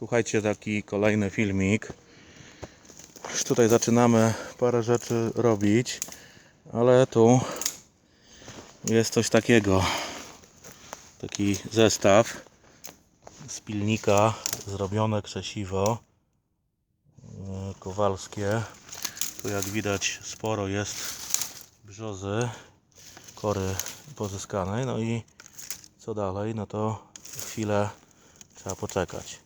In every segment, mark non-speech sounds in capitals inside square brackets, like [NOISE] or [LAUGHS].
Słuchajcie, taki kolejny filmik. Już tutaj zaczynamy parę rzeczy robić, ale tu jest coś takiego. Taki zestaw z pilnika zrobione krzesiwo e, kowalskie. Tu jak widać sporo jest brzozy, kory pozyskanej. No i co dalej? No to chwilę trzeba poczekać.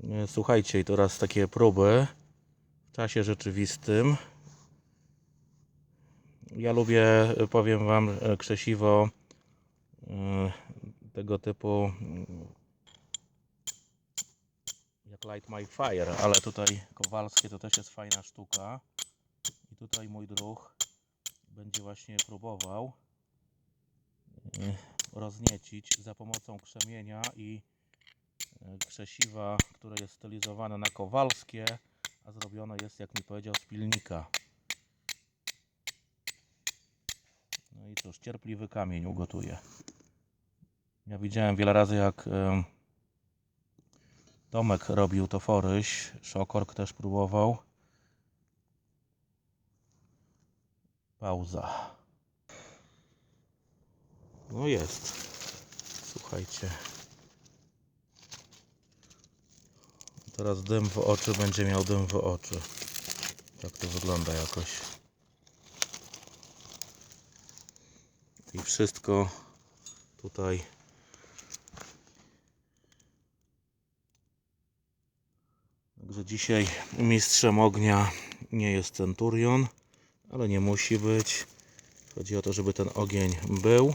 Nie, Słuchajcie, i teraz takie próby w czasie rzeczywistym. Ja lubię, powiem Wam, e, krzesiwo e, tego typu mm, jak Light My Fire, ale tutaj kowalskie to też jest fajna sztuka. I tutaj mój druh będzie właśnie próbował e, rozniecić za pomocą krzemienia i e, krzesiwa, które jest stylizowane na kowalskie, a zrobione jest, jak mi powiedział, z pilnika. No i cóż, cierpliwy kamień ugotuje. Ja widziałem wiele razy, jak Tomek robił to foryś, Szokork też próbował. Pauza. No jest. Słuchajcie. Teraz dym w oczy będzie miał dym w oczy. Tak to wygląda jakoś. I wszystko tutaj Także dzisiaj mistrzem ognia nie jest Centurion, ale nie musi być. Chodzi o to, żeby ten ogień był.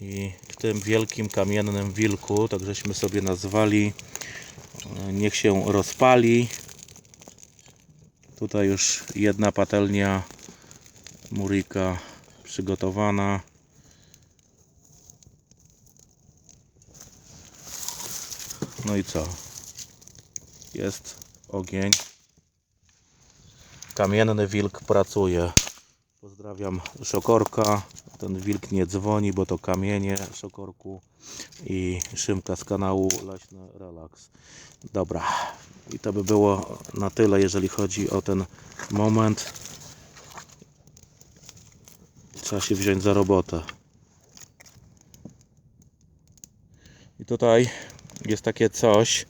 I w tym wielkim kamiennym wilku, tak żeśmy sobie nazwali, niech się rozpali. Tutaj już jedna patelnia murika przygotowana. No i co? Jest ogień. Kamienny wilk pracuje. Pozdrawiam Szokorka. Ten wilk nie dzwoni, bo to kamienie Szokorku i Szymka z kanału Leśny Relaks. Dobra. I to by było na tyle, jeżeli chodzi o ten moment. Trzeba się wziąć za robotę. I tutaj jest takie coś,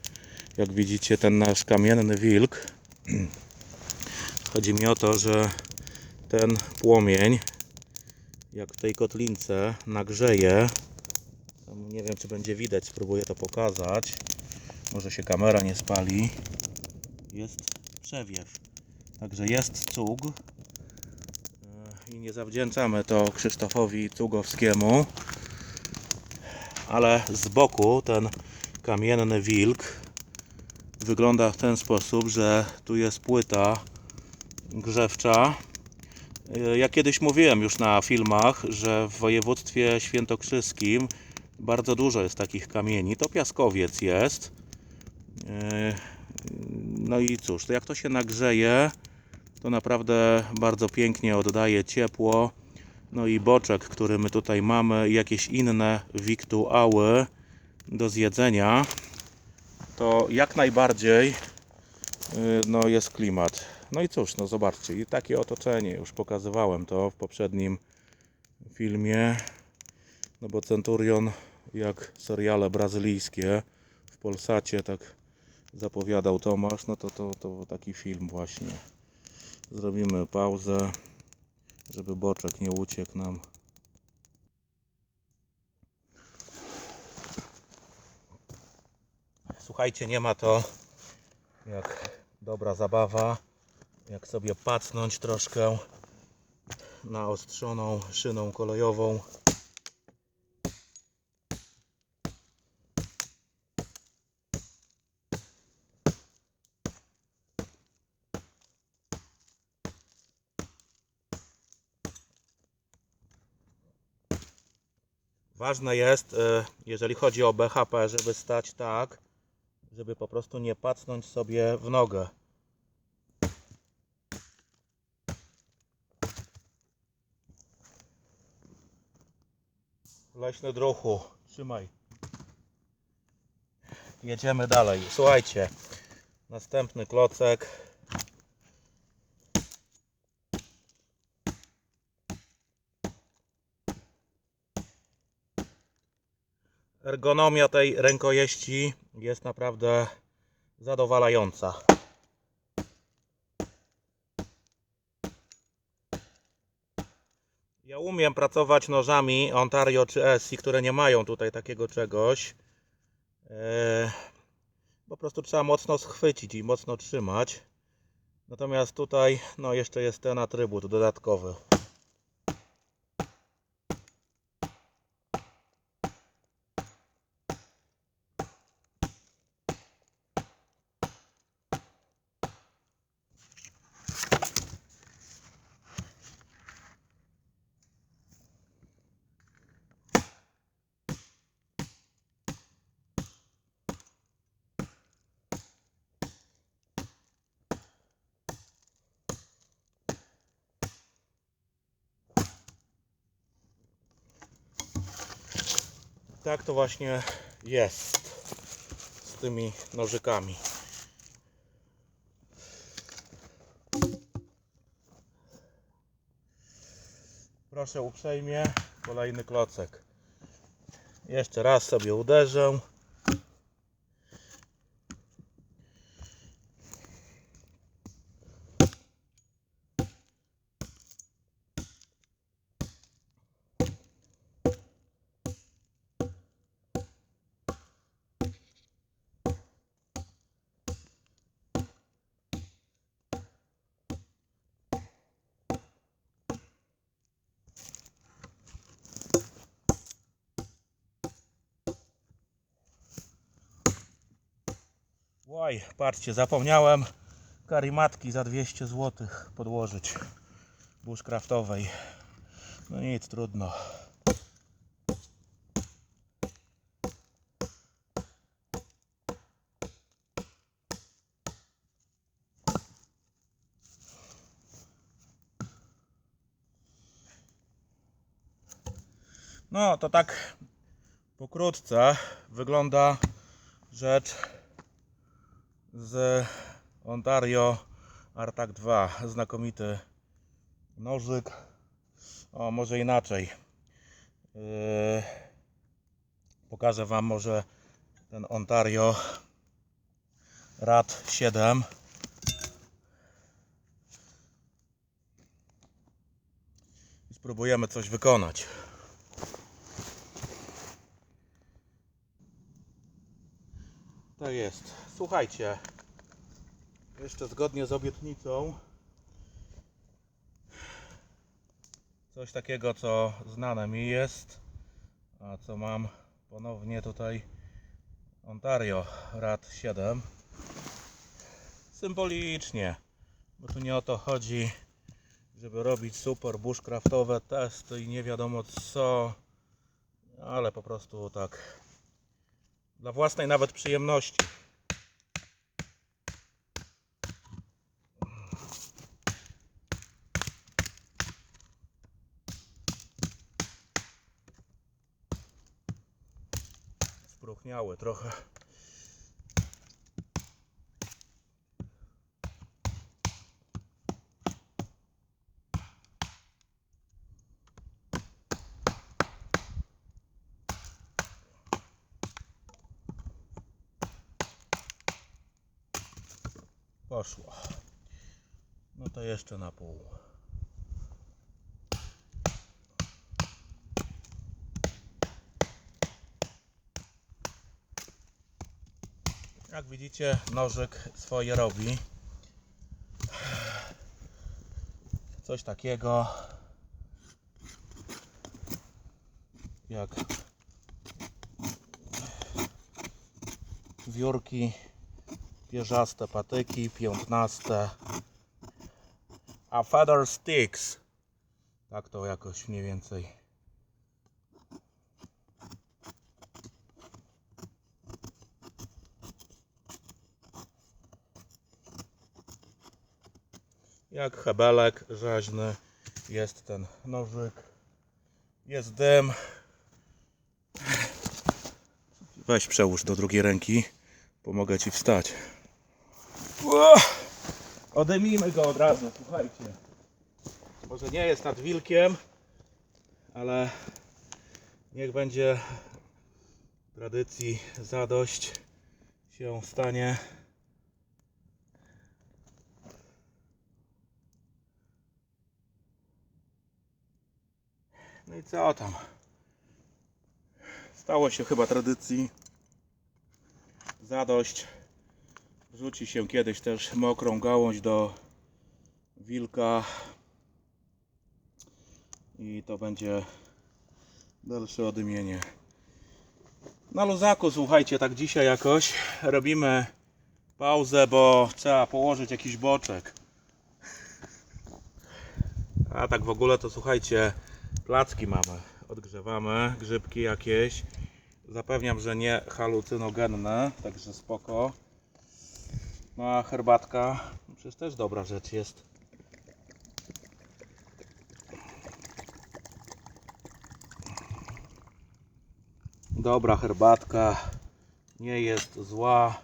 jak widzicie, ten nasz kamienny wilk. [CLEARS THROAT] Chodzi mi o to, że ten płomień, jak w tej kotlince, nagrzeje. Nie wiem, czy będzie widać, spróbuję to pokazać. Może się kamera nie spali. Jest przewiew. Także jest cug. E, I nie zawdzięczamy to Krzysztofowi Cugowskiemu. Ale z boku ten kamienny wilk wygląda w ten sposób, że tu jest płyta grzewcza. E, Ja kiedyś mówiłem już na filmach, że w województwie świętokrzyskim bardzo dużo jest takich kamieni. To piaskowiec jest. E, No i cóż, to jak to się nagrzeje, to naprawdę bardzo pięknie oddaje ciepło. No i boczek, który my tutaj mamy, i jakieś inne wiktuały do zjedzenia, to jak najbardziej y, no, jest klimat. No i cóż, no zobaczcie, i takie otoczenie, już pokazywałem to w poprzednim filmie, no bo Centurion, jak seriale brazylijskie w Polsacie, tak zapowiadał Tomasz, no to, to, to taki film właśnie. Zrobimy pauzę, żeby boczek nie uciekł nam. Słuchajcie, nie ma to jak dobra zabawa, jak sobie pacnąć troszkę naostrzoną szyną kolejową. Ważne jest, e, jeżeli chodzi o BHP, żeby stać tak, żeby po prostu nie pacnąć sobie w nogę. Leśny druchu, trzymaj. jedziemy dalej. Słuchajcie, następny klocek. Ergonomia tej rękojeści jest naprawdę zadowalająca. Umiem pracować nożami Ontario czy Essie, które nie mają tutaj takiego czegoś. Eee, po prostu trzeba mocno schwycić i mocno trzymać. Natomiast tutaj no jeszcze jest ten atrybut dodatkowy. Tak to właśnie jest z tymi nożykami. Proszę uprzejmie, kolejny klocek. Jeszcze raz sobie uderzę. Oj, patrzcie, zapomniałem karimatki za 200 zł podłożyć bushcraftowej. No nic, trudno. No, to tak pokrótce wygląda rzecz z Ontario Artak 2. Znakomity nożyk. O, może inaczej. Yy, pokażę Wam może ten Ontario Rad 7. I spróbujemy coś wykonać. Tak jest. Słuchajcie, jeszcze zgodnie z obietnicą, coś takiego, co znane mi jest, a co mam ponownie tutaj Ontario Rad 7. Symbolicznie, bo tu nie o to chodzi, żeby robić super bushcraftowe testy i nie wiadomo co, ale po prostu tak dla własnej nawet przyjemności. Spróchniały trochę. Poszło. No to jeszcze na pół. Jak widzicie, nożyk swoje robi. Coś takiego jak wiórki pierzaste patyki, piętnaste. A feather sticks. Tak to jakoś mniej więcej. Jak hebelek rzeźny jest ten nożyk. Jest dym. Weź przełóż do drugiej ręki. Pomogę ci wstać. Odejmijmy go od razu, słuchajcie. Może nie jest nad wilkiem, ale niech będzie tradycji zadość się stanie. No i co tam? Stało się chyba tradycji zadość. Wrzuci się kiedyś też mokrą gałąź do wilka i to będzie dalsze odymienie. Na luzaku, słuchajcie, tak dzisiaj jakoś robimy pauzę, bo trzeba położyć jakiś boczek. A tak w ogóle to słuchajcie, placki mamy. Odgrzewamy, grzybki jakieś. Zapewniam, że nie halucynogenne, także spoko. No a herbatka, no przecież też dobra rzecz jest. Dobra herbatka, nie jest zła.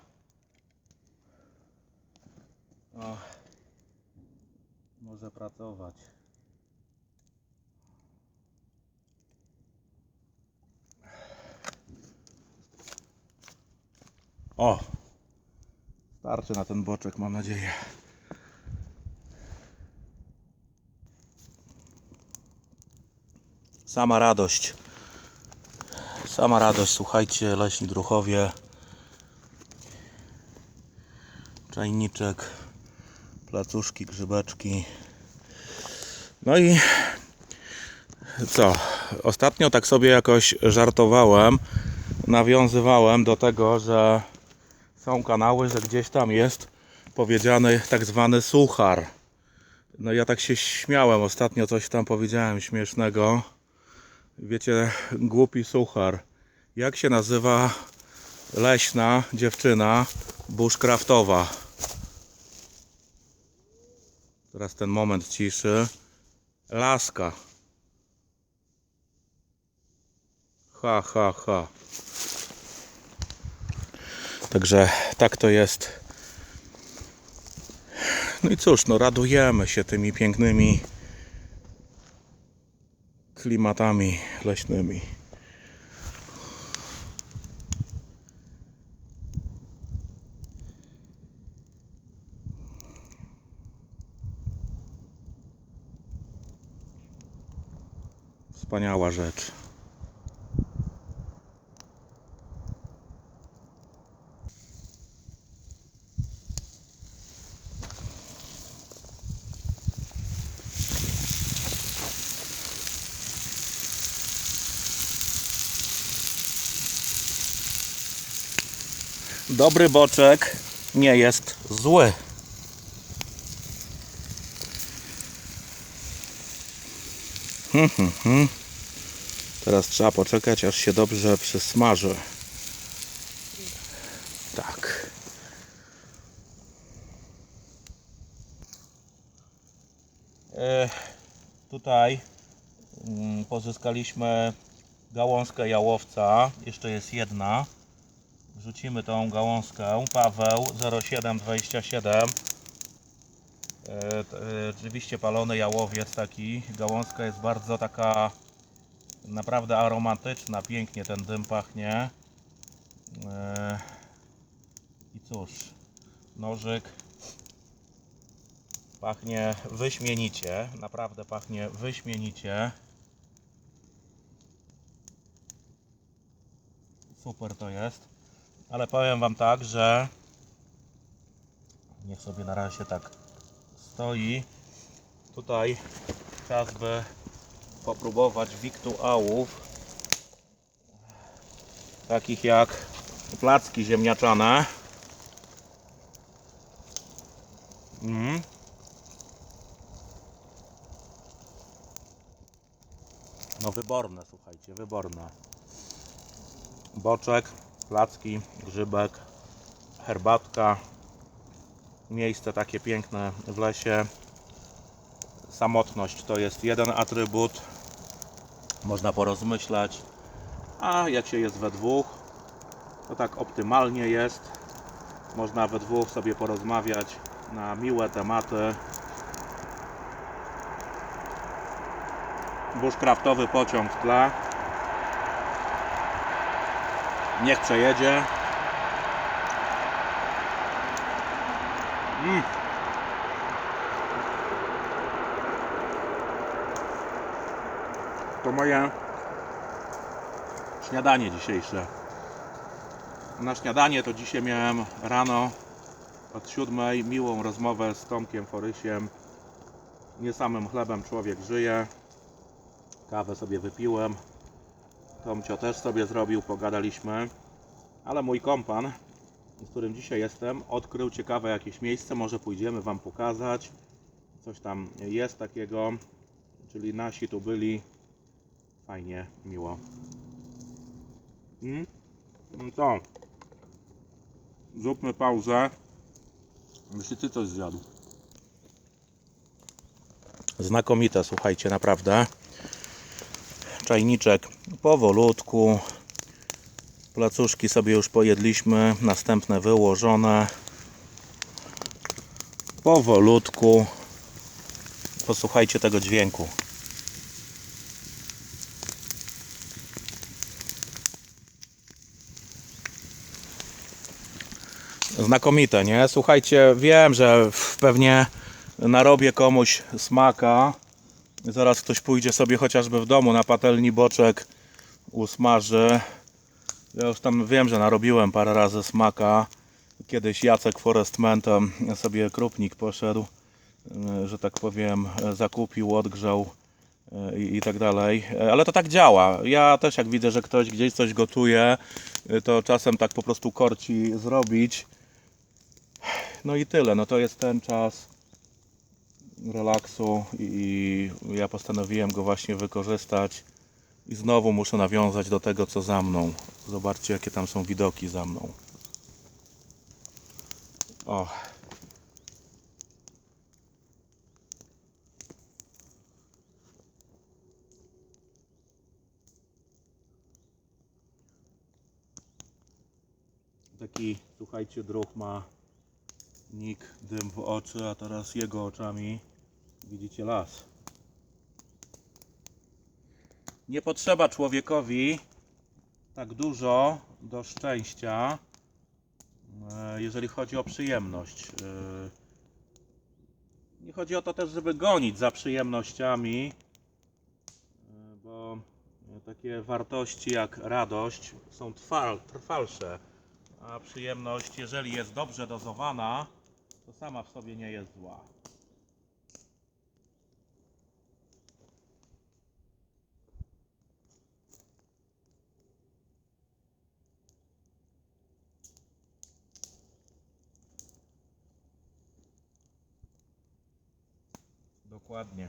O, może pracować. O! Starczy na ten boczek, mam nadzieję. Sama radość. Sama radość, słuchajcie, leśni druchowie. Czajniczek, placuszki, grzybeczki. No i co? Ostatnio tak sobie jakoś żartowałem, nawiązywałem do tego, że są kanały, że gdzieś tam jest powiedziany tak zwany suchar. No ja tak się śmiałem, ostatnio coś tam powiedziałem śmiesznego. Wiecie, głupi suchar. Jak się nazywa leśna dziewczyna bushcraftowa? Teraz ten moment ciszy. Laska. Ha, ha, ha. Także tak to jest. No i cóż, no radujemy się tymi pięknymi klimatami leśnymi. Wspaniała rzecz. Dobry boczek nie jest zły. Hmm, hmm, hmm. Teraz trzeba poczekać, aż się dobrze przysmaży. Tak. E, tutaj mm, pozyskaliśmy gałązkę jałowca. Jeszcze jest jedna. Wrzucimy tą gałązkę. Paweł 0727. E, t- e, Oczywiście palony jałowiec taki. Gałązka jest bardzo taka naprawdę aromatyczna. Pięknie ten dym pachnie. E, I cóż, nożyk pachnie wyśmienicie. Naprawdę pachnie wyśmienicie. Super to jest. Ale powiem Wam tak, że niech sobie na razie tak stoi. Tutaj czas by popróbować wiktuałów takich jak placki ziemniaczane. Mm. No wyborne, słuchajcie, wyborne. Boczek, placki, grzybek, herbatka. Miejsce takie piękne w lesie. Samotność to jest jeden atrybut. Można porozmyślać. A jak się jest we dwóch, to tak optymalnie jest. Można we dwóch sobie porozmawiać na miłe tematy. Bushcraftowy pociąg w tle. Niech przejedzie. Mm. To moje śniadanie dzisiejsze. Na śniadanie to dzisiaj miałem rano od siódmej miłą rozmowę z Tomkiem Forysiem. Nie samym chlebem człowiek żyje. Kawę sobie wypiłem. Tomcio też sobie zrobił, pogadaliśmy. Ale mój kompan, z którym dzisiaj jestem, odkrył ciekawe jakieś miejsce. Może pójdziemy Wam pokazać. Coś tam jest takiego. Czyli nasi tu byli. Fajnie, miło. Mm? No to. Zróbmy pauzę. Jeśli ty coś zjadł. Znakomite, słuchajcie, naprawdę. Czajniczek powolutku. Placuszki sobie już pojedliśmy, następne wyłożone. Powolutku. Posłuchajcie tego dźwięku. Znakomite, nie? Słuchajcie, wiem, że pewnie narobię komuś smaka. Zaraz ktoś pójdzie sobie chociażby w domu na patelni boczek usmaży. Ja już tam wiem, że narobiłem parę razy smaka. Kiedyś Jacek Forestmentem sobie krupnik poszedł, e, że tak powiem, zakupił, odgrzał i, i tak dalej. Ale to tak działa. Ja też jak widzę, że ktoś gdzieś coś gotuje, e, to czasem tak po prostu korci zrobić. No i tyle. No to jest ten czas relaksu i ja postanowiłem go właśnie wykorzystać. I znowu muszę nawiązać do tego, co za mną. Zobaczcie, jakie tam są widoki za mną. O. Taki, słuchajcie, druh ma nick dym w oczy, a teraz jego oczami widzicie las. Nie potrzeba człowiekowi tak dużo do szczęścia, e, jeżeli chodzi o przyjemność. E, Nie chodzi o to też, żeby gonić za przyjemnościami, e, bo takie wartości jak radość są trwal, trwalsze, a przyjemność, jeżeli jest dobrze dozowana, sama w sobie nie jest zła. Dokładnie.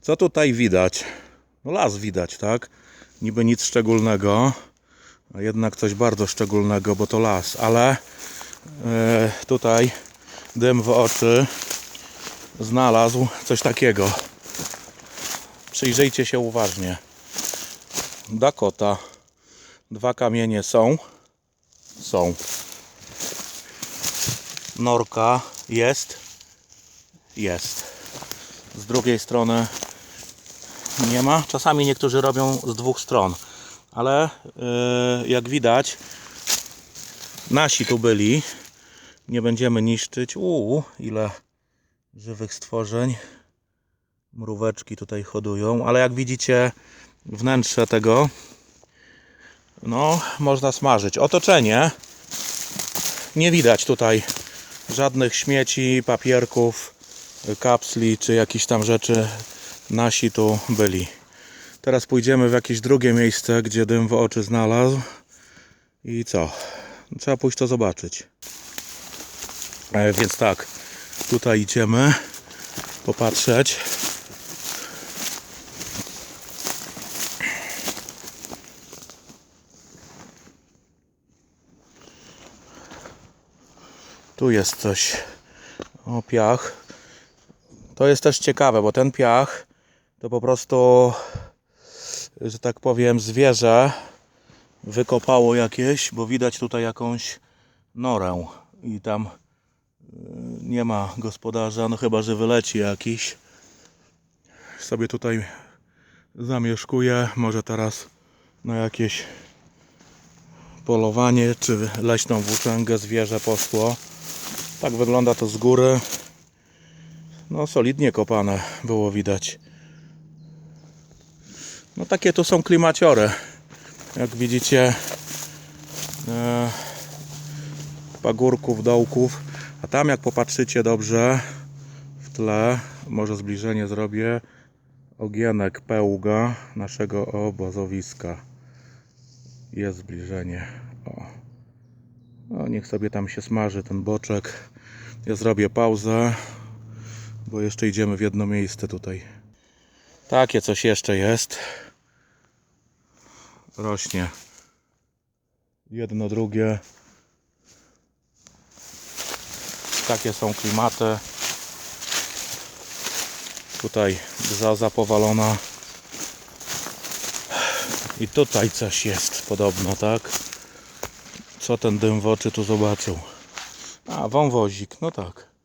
Co tutaj widać? No las widać, tak? Niby nic szczególnego, a jednak coś bardzo szczególnego, bo to las, ale e, tutaj dym w oczy znalazł coś takiego. Przyjrzyjcie się uważnie. Dakota. Dwa kamienie są. Są. Norka jest. Jest. Z drugiej strony nie ma. Czasami niektórzy robią z dwóch stron, ale yy, jak widać, nasi tu byli. Nie będziemy niszczyć. Uuu, ile żywych stworzeń. Mróweczki tutaj hodują, ale jak widzicie, wnętrze tego no, można smażyć. Otoczenie nie widać tutaj żadnych śmieci, papierków, kapsli czy jakichś tam rzeczy nasi tu byli. Teraz pójdziemy w jakieś drugie miejsce, gdzie dym w oczy znalazł. I co? Trzeba pójść to zobaczyć. E, więc tak, tutaj idziemy popatrzeć. Tu jest coś. O, piach. To jest też ciekawe, bo ten piach to po prostu że tak powiem, zwierzę wykopało jakieś, bo widać tutaj jakąś norę i tam y, nie ma gospodarza, no chyba, że wyleci jakiś. Sobie tutaj zamieszkuje, może teraz na jakieś polowanie czy leśną włóczęgę zwierzę poszło. Tak wygląda to z góry. No solidnie kopane było widać. No takie to są klimaciory. Jak widzicie e, pagórków, dołków. A tam jak popatrzycie dobrze w tle, może zbliżenie zrobię, ogienek pełga naszego obozowiska. Jest zbliżenie. O. No, niech sobie tam się smaży ten boczek. Ja zrobię pauzę, bo jeszcze idziemy w jedno miejsce tutaj. Takie coś jeszcze jest. Rośnie. Jedno, drugie. Takie są klimaty. Tutaj brzoza powalona. I tutaj coś jest podobno, tak? Co ten dym w oczy tu zobaczył? A, wąwozik, no tak.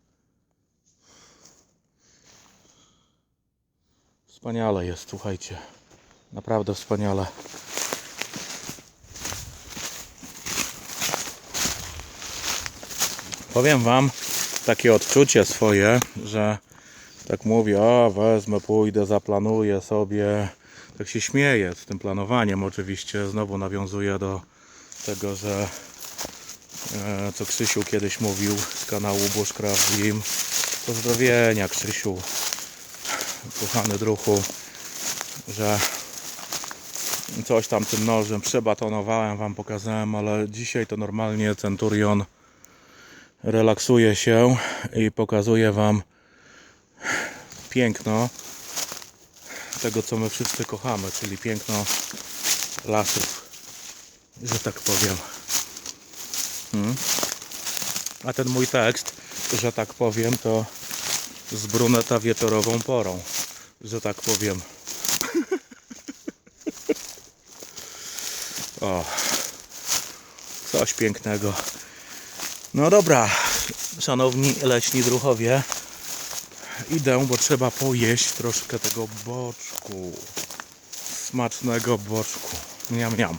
Wspaniale jest, słuchajcie. Naprawdę wspaniale. Powiem Wam takie odczucie swoje, że tak mówię, a wezmę, pójdę, zaplanuję sobie. Tak się śmieję z tym planowaniem. Oczywiście znowu nawiązuję do tego, że e, co Krzysiu kiedyś mówił z kanału Bushcraft Dream. Pozdrowienia Krzysiu, kochany druhu, że coś tam tym nożem przebatonowałem, Wam pokazałem, ale dzisiaj to normalnie Centurion relaksuje się i pokazuje Wam piękno tego, co my wszyscy kochamy, czyli piękno lasów, że tak powiem. Hmm. A ten mój tekst, że tak powiem, to z bruneta wieczorową porą, że tak powiem. o, coś pięknego. No dobra, szanowni leśni druchowie, idę, bo trzeba pojeść troszkę tego boczku. Smacznego boczku. Miam, miam.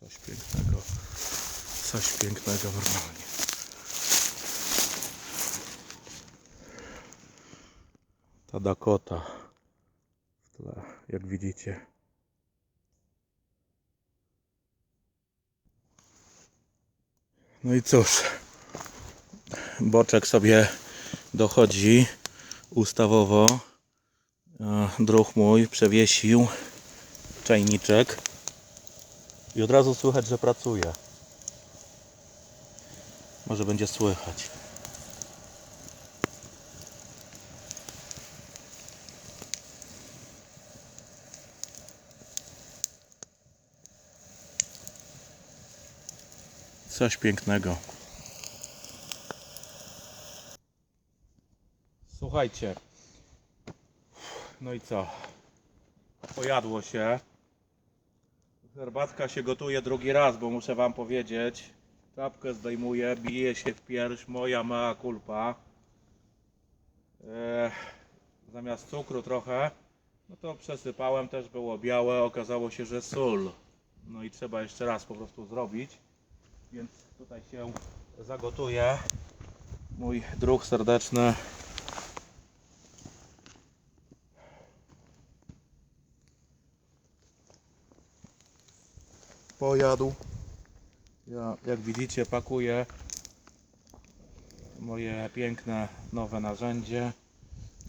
Coś pięknego. Coś pięknego normalnie. Ta Dakota w tle, jak widzicie. No i cóż, boczek sobie dochodzi ustawowo. A Druh mój przewiesił czajniczek i od razu słychać, że pracuje. Może będzie słychać. Coś pięknego. Słuchajcie. No i co? Pojadło się. Herbatka się gotuje drugi raz, bo muszę wam powiedzieć. Czapkę zdejmuję, bije się w pierś, moja mała kulpa. Eee, zamiast cukru trochę, no to przesypałem, też było białe, okazało się, że sól. No i trzeba jeszcze raz po prostu zrobić. Więc tutaj się zagotuje mój druh serdeczny. Pojadł. Ja, jak widzicie, pakuję moje piękne nowe narzędzie.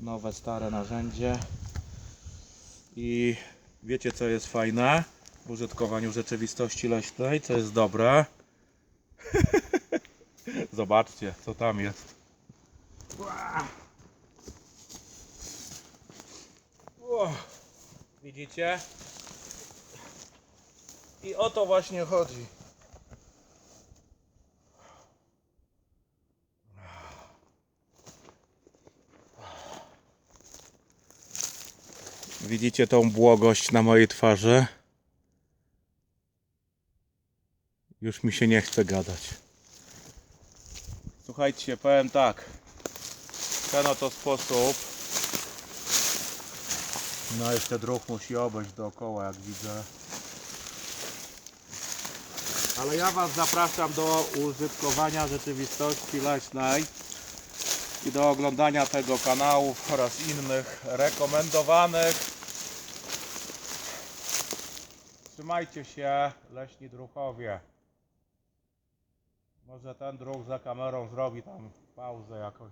Nowe, stare narzędzie. I wiecie, co jest fajne w użytkowaniu rzeczywistości leśnej, co jest dobre. [LAUGHS] Zobaczcie, co tam jest. Widzicie? I o to właśnie chodzi. Widzicie tą błogość na mojej twarzy? Już mi się nie chce gadać. Słuchajcie, powiem tak. Ten oto sposób. No jeszcze druh musi obejść dookoła, jak widzę. Ale ja Was zapraszam do użytkowania rzeczywistości leśnej i do oglądania tego kanału oraz innych rekomendowanych. Trzymajcie się, leśni druchowie. Może ten druh za kamerą zrobi tam pauzę jakąś